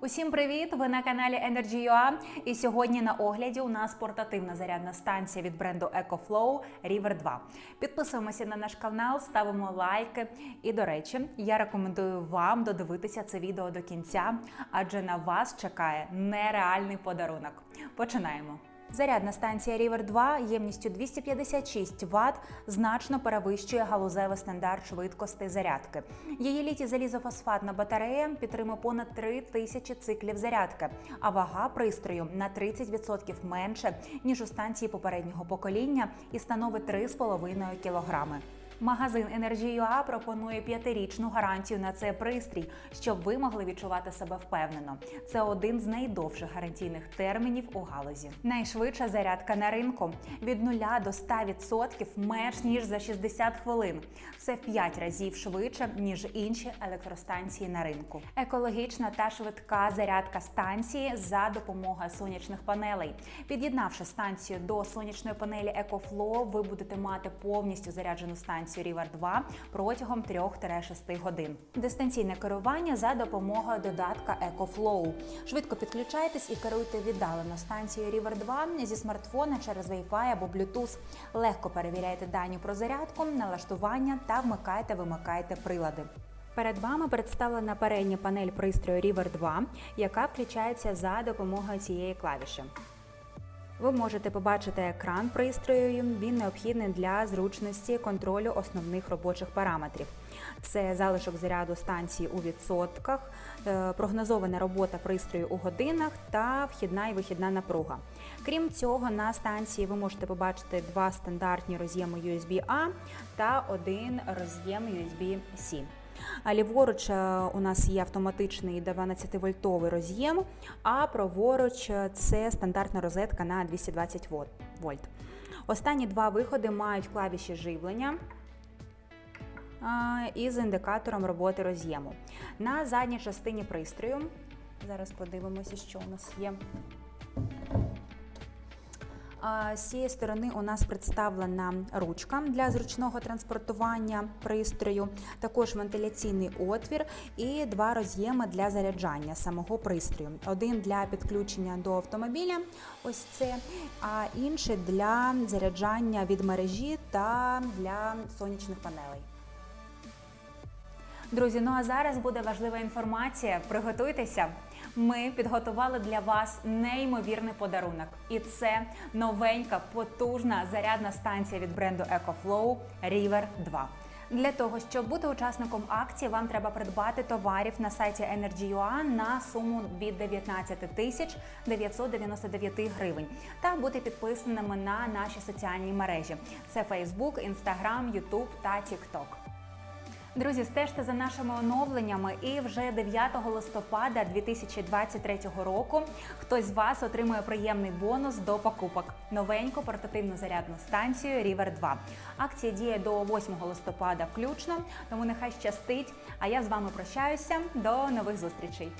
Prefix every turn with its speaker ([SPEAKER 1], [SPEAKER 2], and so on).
[SPEAKER 1] Усім привіт! Ви на каналі Energy.ua і сьогодні на огляді у нас портативна зарядна станція від бренду EcoFlow River 2. Підписуємося на наш канал, ставимо лайки. І до речі, я рекомендую вам додивитися це відео до кінця, адже на вас чекає нереальний подарунок. Починаємо. Зарядна станція River 2 ємністю 256 Вт значно перевищує галузевий стандарт швидкості зарядки. Її літі залізофосфатна батарея підтримує понад 3 тисячі циклів зарядки, а вага пристрою на 30% менше ніж у станції попереднього покоління і становить 3,5 кілограми. Магазин Energy.ua пропонує п'ятирічну гарантію на цей пристрій, щоб ви могли відчувати себе впевнено. Це один з найдовших гарантійних термінів у галузі. Найшвидша зарядка на ринку від 0 до 100% менш ніж за 60 хвилин. Це в 5 разів швидше ніж інші електростанції на ринку. Екологічна та швидка зарядка станції за допомогою сонячних панелей. Під'єднавши станцію до сонячної панелі EcoFlow, ви будете мати повністю заряджену станцію River 2 протягом 3-6 годин. Дистанційне керування за допомогою додатка EcoFlow. Швидко підключайтесь і керуйте віддалено станцією River 2 зі смартфона через Wi-Fi або Bluetooth. Легко перевіряйте дані про зарядку, налаштування та вмикайте-вимикайте прилади. Перед вами представлена передня панель пристрою River 2, яка включається за допомогою цієї клавіші. Ви можете побачити екран пристрою. Він необхідний для зручності контролю основних робочих параметрів. Це залишок заряду станції у відсотках, е, прогнозована робота пристрою у годинах та вхідна і вихідна напруга. Крім цього, на станції ви можете побачити два стандартні роз'єми USB-A та один роз'єм USB-C. А Ліворуч е, у нас є автоматичний 12-вольтовий роз'єм, а праворуч е, це стандартна розетка на 220 вольт. Останні два виходи мають клавіші живлення із індикатором роботи роз'єму. На задній частині пристрою, зараз подивимося, що у нас є. З цієї сторони у нас представлена ручка для зручного транспортування пристрою, також вентиляційний отвір і два роз'єми для заряджання самого пристрою. Один для підключення до автомобіля, ось це, а інший для заряджання від мережі та для сонячних панелей. Друзі, ну а зараз буде важлива інформація. Приготуйтеся. Ми підготували для вас неймовірний подарунок, і це новенька потужна зарядна станція від бренду EcoFlow River 2. Для того щоб бути учасником акції, вам треба придбати товарів на сайті Energy.ua на суму від 19 тисяч 999 гривень та бути підписаними на наші соціальні мережі: це Facebook, Instagram, YouTube та TikTok. Друзі, стежте за нашими оновленнями, і вже 9 листопада 2023 року хтось з вас отримує приємний бонус до покупок. Новеньку портативну зарядну станцію River 2. Акція діє до 8 листопада включно, тому нехай щастить. А я з вами прощаюся. До нових зустрічей.